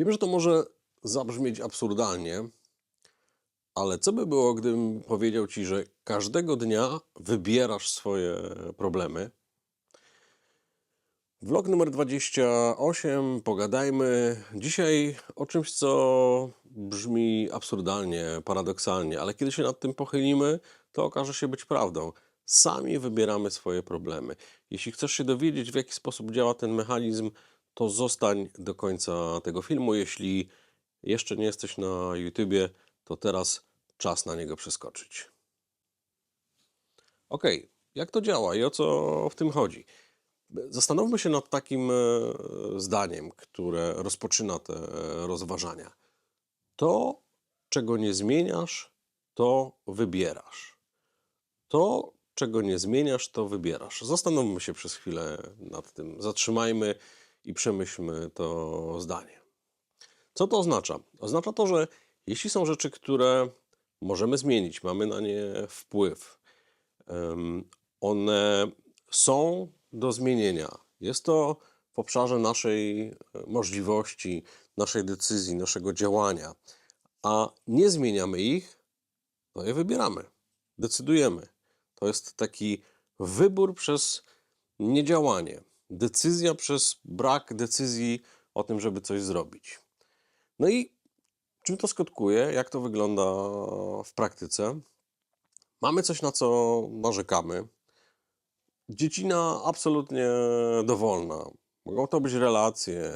Wiem, że to może zabrzmieć absurdalnie, ale co by było, gdybym powiedział ci, że każdego dnia wybierasz swoje problemy? Vlog numer 28, pogadajmy dzisiaj o czymś, co brzmi absurdalnie, paradoksalnie, ale kiedy się nad tym pochylimy, to okaże się być prawdą. Sami wybieramy swoje problemy. Jeśli chcesz się dowiedzieć, w jaki sposób działa ten mechanizm, to zostań do końca tego filmu. Jeśli jeszcze nie jesteś na YouTubie, to teraz czas na niego przeskoczyć. Ok, jak to działa i o co w tym chodzi? Zastanówmy się nad takim e, zdaniem, które rozpoczyna te e, rozważania. To, czego nie zmieniasz, to wybierasz. To, czego nie zmieniasz, to wybierasz. Zastanówmy się przez chwilę nad tym. Zatrzymajmy i przemyślmy to zdanie. Co to oznacza? Oznacza to, że jeśli są rzeczy, które możemy zmienić, mamy na nie wpływ, one są do zmienienia. Jest to w obszarze naszej e, możliwości, naszej decyzji, naszego działania, a nie zmieniamy ich, to je wybieramy, decydujemy. To jest taki wybór przez niedziałanie, decyzja przez brak decyzji o tym, żeby coś zrobić. No i czym to skutkuje? Jak to wygląda w praktyce? Mamy coś, na co narzekamy. Dziecina absolutnie dowolna. Mogą to być relacje,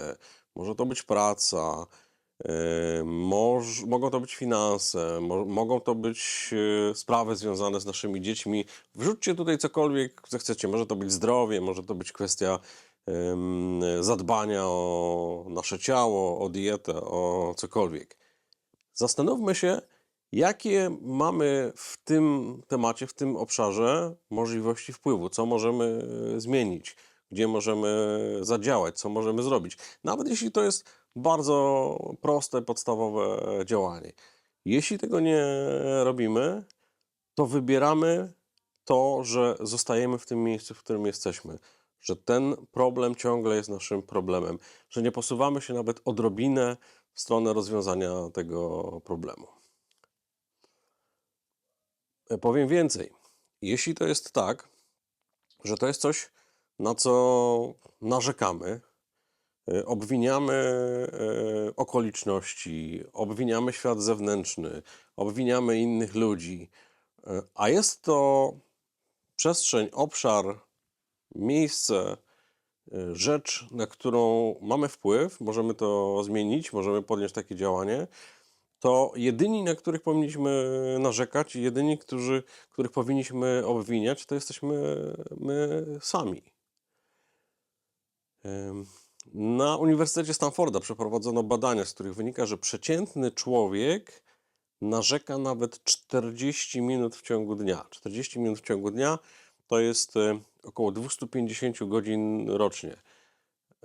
może to być praca, moż, mogą to być finanse, mo, mogą to być yy, sprawy związane z naszymi dziećmi. Wrzućcie tutaj cokolwiek zechcecie. Może to być zdrowie, może to być kwestia ym, zadbania o nasze ciało, o dietę, o cokolwiek. Zastanówmy się, jakie mamy w tym temacie, w tym obszarze możliwości wpływu, co możemy zmienić, gdzie możemy zadziałać, co możemy zrobić. Nawet jeśli to jest bardzo proste, podstawowe działanie. Jeśli tego nie robimy, to wybieramy to, że zostajemy w tym miejscu, w którym jesteśmy, że ten problem ciągle jest naszym problemem, że nie posuwamy się nawet odrobinę w stronę rozwiązania tego problemu. E, Powiem więcej. Jeśli to jest tak, że to jest coś, na co narzekamy, obwiniamy e, okoliczności, obwiniamy świat zewnętrzny, obwiniamy innych ludzi, e, a jest to przestrzeń, obszar, miejsce, e, rzecz, na którą mamy wpływ, możemy to zmienić, możemy podjąć takie działanie, to jedyni, na których powinniśmy narzekać, jedyni, którzy, których powinniśmy obwiniać, to jesteśmy my sami. Na Uniwersytecie Stanforda przeprowadzono badania, z których wynika, że przeciętny człowiek narzeka nawet 40 minut w ciągu dnia. 40 minut w ciągu dnia to jest e, około 250 godzin rocznie.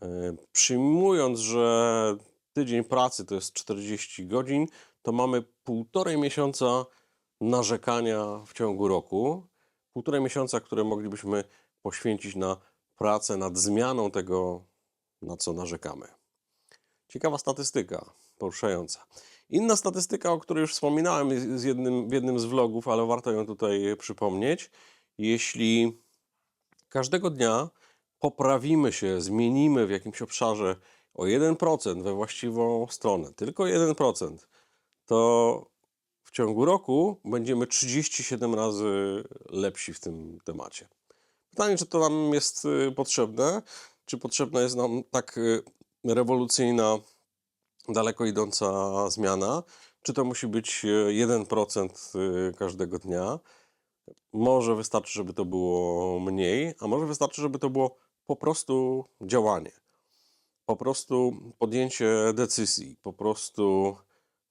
E, Przyjmując, że tydzień pracy to jest 40 godzin, to mamy półtorej miesiąca narzekania w ciągu roku. Półtorej miesiąca, które moglibyśmy poświęcić na pracę nad zmianą tego, na co narzekamy. Ciekawa statystyka, poruszająca. Inna statystyka, o której już wspominałem z jednym, w jednym z vlogów, ale warto ją tutaj przypomnieć. Jeśli każdego dnia poprawimy się, zmienimy w jakimś obszarze o 1% we właściwą stronę, tylko 1%, to w ciągu roku będziemy 37 razy lepsi w tym temacie. Pytanie, czy to nam jest y, potrzebne? Czy potrzebna jest nam tak y, rewolucyjna, daleko idąca zmiana? Czy to musi być y, 1% y, każdego dnia? Może wystarczy, żeby to było mniej, a może wystarczy, żeby to było po prostu działanie. Po prostu podjęcie decyzji, po prostu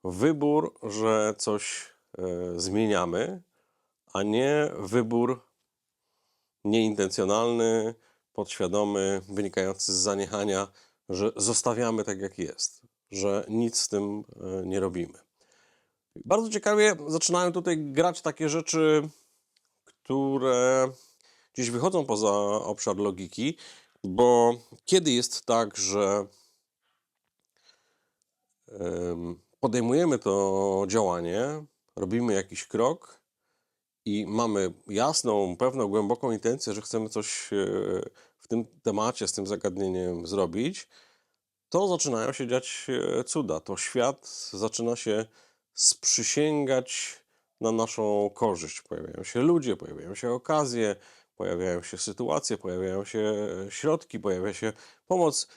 wybór, że coś e, zmieniamy, a nie wybór nieintencjonalny, podświadomy, wynikający z zaniechania, że zostawiamy tak jak jest, że nic z tym e, nie robimy. Bardzo ciekawie zaczynają tutaj grać takie rzeczy, które gdzieś wychodzą poza obszar logiki, bo kiedy jest tak, że em, podejmujemy to działanie, robimy jakiś krok i mamy jasną, pewną, głęboką intencję, że chcemy coś e, w tym temacie, z tym zagadnieniem zrobić, to zaczynają się dziać e, cuda. To świat zaczyna się sprzysięgać na naszą korzyść. Pojawiają się ludzie, pojawiają się okazje, pojawiają się sytuacje, pojawiają się e, środki, pojawia się pomoc.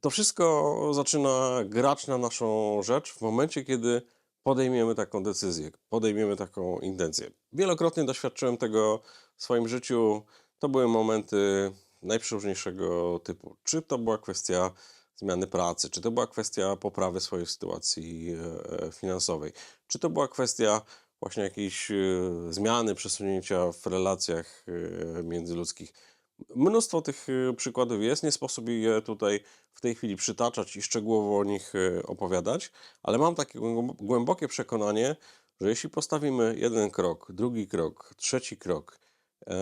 To wszystko zaczyna grać na naszą rzecz w momencie, kiedy podejmiemy taką decyzję, podejmiemy taką intencję. Wielokrotnie doświadczyłem tego w swoim życiu. To były momenty najprzeróżniejszego typu. Czy to była kwestia zmiany pracy, czy to była kwestia poprawy swojej sytuacji e, finansowej, czy to była kwestia właśnie jakiejś e, zmiany, przesunięcia w relacjach e, międzyludzkich. Mnóstwo tych e, przykładów jest, nie sposób je tutaj w tej chwili przytaczać i szczegółowo o nich e, opowiadać, ale mam takie głębo- głębokie przekonanie, że jeśli postawimy jeden krok, drugi krok, trzeci krok e,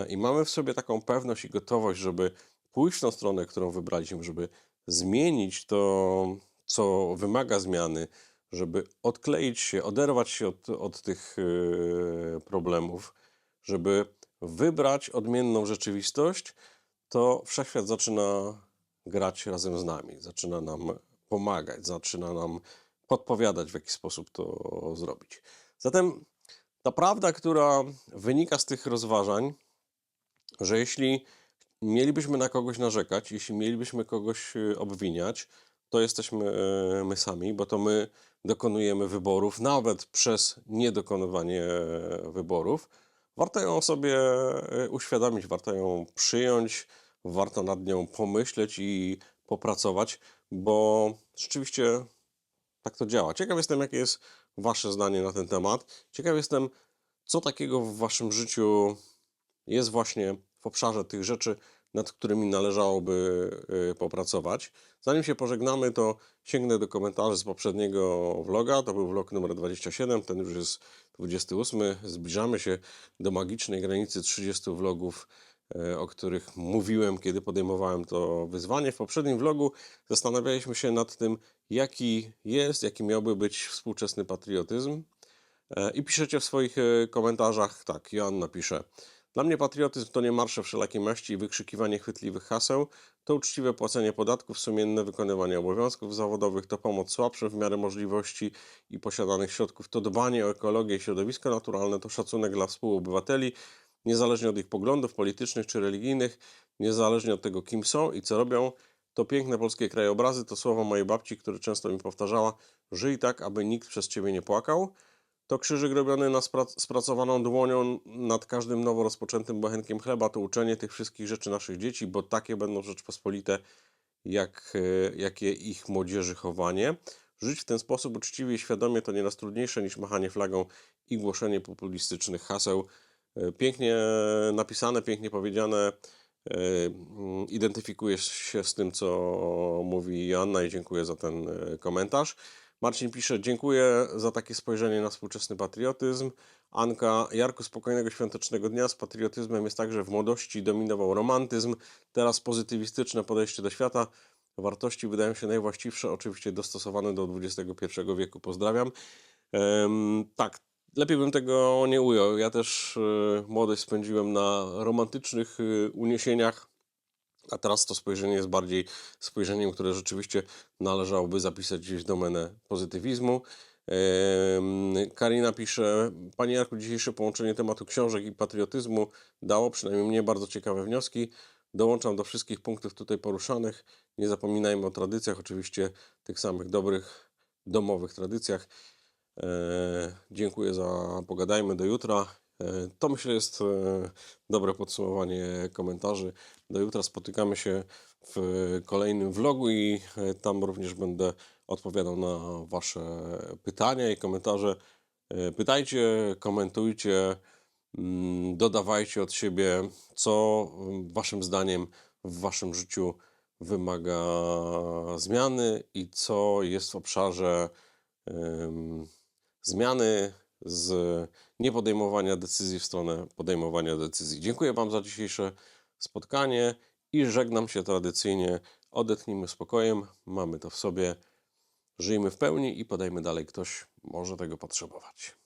i mamy w sobie taką pewność i gotowość, żeby pójść tą stronę, którą wybraliśmy, żeby zmienić to, co wymaga zmiany, żeby odkleić się, oderwać się od, od tych e, problemów, żeby wybrać odmienną rzeczywistość, to wszechświat zaczyna grać razem z nami, zaczyna nam pomagać, zaczyna nam podpowiadać, w jaki sposób to zrobić. Zatem ta prawda, która wynika z tych rozważań, że jeśli mielibyśmy na kogoś narzekać, jeśli mielibyśmy kogoś y, obwiniać, to jesteśmy e, my sami, bo to my dokonujemy wyborów, nawet przez niedokonywanie e, wyborów. Warto ją sobie uświadomić, warto ją przyjąć, warto nad nią pomyśleć i popracować, bo rzeczywiście tak to działa. Ciekaw jestem, jakie jest Wasze zdanie na ten temat. Ciekaw jestem, co takiego w Waszym życiu jest właśnie w obszarze tych rzeczy, nad którymi należałoby y, popracować. Zanim się pożegnamy, to sięgnę do komentarzy z poprzedniego vloga. To był vlog numer 27, ten już jest 28. Zbliżamy się do magicznej granicy 30 vlogów, e, o których mówiłem, kiedy podejmowałem to wyzwanie. W poprzednim vlogu zastanawialiśmy się nad tym, jaki jest, jaki miałby być współczesny patriotyzm. E, I piszecie w swoich komentarzach, tak, Joanna pisze. Dla mnie patriotyzm to nie marsze wszelakiej maści i wykrzykiwanie chwytliwych haseł, to uczciwe płacenie podatków, sumienne wykonywanie obowiązków zawodowych, to pomoc słabszym w miarę możliwości i posiadanych środków, to dbanie o ekologię i środowisko naturalne, to szacunek dla współobywateli, niezależnie od ich poglądów politycznych czy religijnych, niezależnie od tego, kim są i co robią. To piękne polskie krajobrazy, to słowa mojej babci, które często mi powtarzała: Żyj tak, aby nikt przez ciebie nie płakał. To krzyżyk robiony na spra- spracowaną dłonią nad każdym nowo rozpoczętym bochenkiem chleba, to uczenie tych wszystkich rzeczy naszych dzieci, bo takie będą Rzeczpospolite, jak, e, jakie ich młodzieży chowanie. Żyć w ten sposób uczciwie i świadomie to nieraz trudniejsze niż machanie flagą i głoszenie populistycznych haseł. E, Pięknie napisane, pięknie powiedziane. E, mm, Identyfikuję się z tym, co mówi Joanna i dziękuję za ten komentarz. Marcin pisze, dziękuję za takie spojrzenie na współczesny patriotyzm. Anka, Jarku, spokojnego świątecznego dnia. Z patriotyzmem jest tak, że w młodości dominował romantyzm, teraz pozytywistyczne podejście do świata. Wartości wydają się najwłaściwsze, oczywiście dostosowane do XXI wieku. Pozdrawiam. Em, tak, lepiej bym tego nie ujął. Ja też e, młodość spędziłem na romantycznych e, uniesieniach. A teraz to spojrzenie jest bardziej spojrzeniem, które rzeczywiście należałoby zapisać gdzieś w domenę pozytywizmu. Karina pisze, Panie Jarku, dzisiejsze połączenie tematu książek i patriotyzmu dało przynajmniej mnie bardzo ciekawe wnioski. Dołączam do wszystkich punktów tutaj poruszanych. Nie zapominajmy o tradycjach, oczywiście tych samych dobrych, domowych tradycjach. E, dziękuję za pogadajmy do jutra. To myślę jest e, dobre podsumowanie komentarzy. Do jutra spotykamy się w kolejnym vlogu i e, tam również będę odpowiadał na Wasze pytania i komentarze. E, Pytajcie, komentujcie, mm, dodawajcie od siebie, co mm, Waszym zdaniem w Waszym życiu wymaga zmiany i co jest w obszarze zmiany z niepodejmowania decyzji w stronę podejmowania decyzji. Dziękuję Wam za dzisiejsze spotkanie i żegnam się tradycyjnie. Odetchnijmy spokojem, mamy to w sobie. Żyjmy w pełni i podajmy dalej, ktoś może tego potrzebować.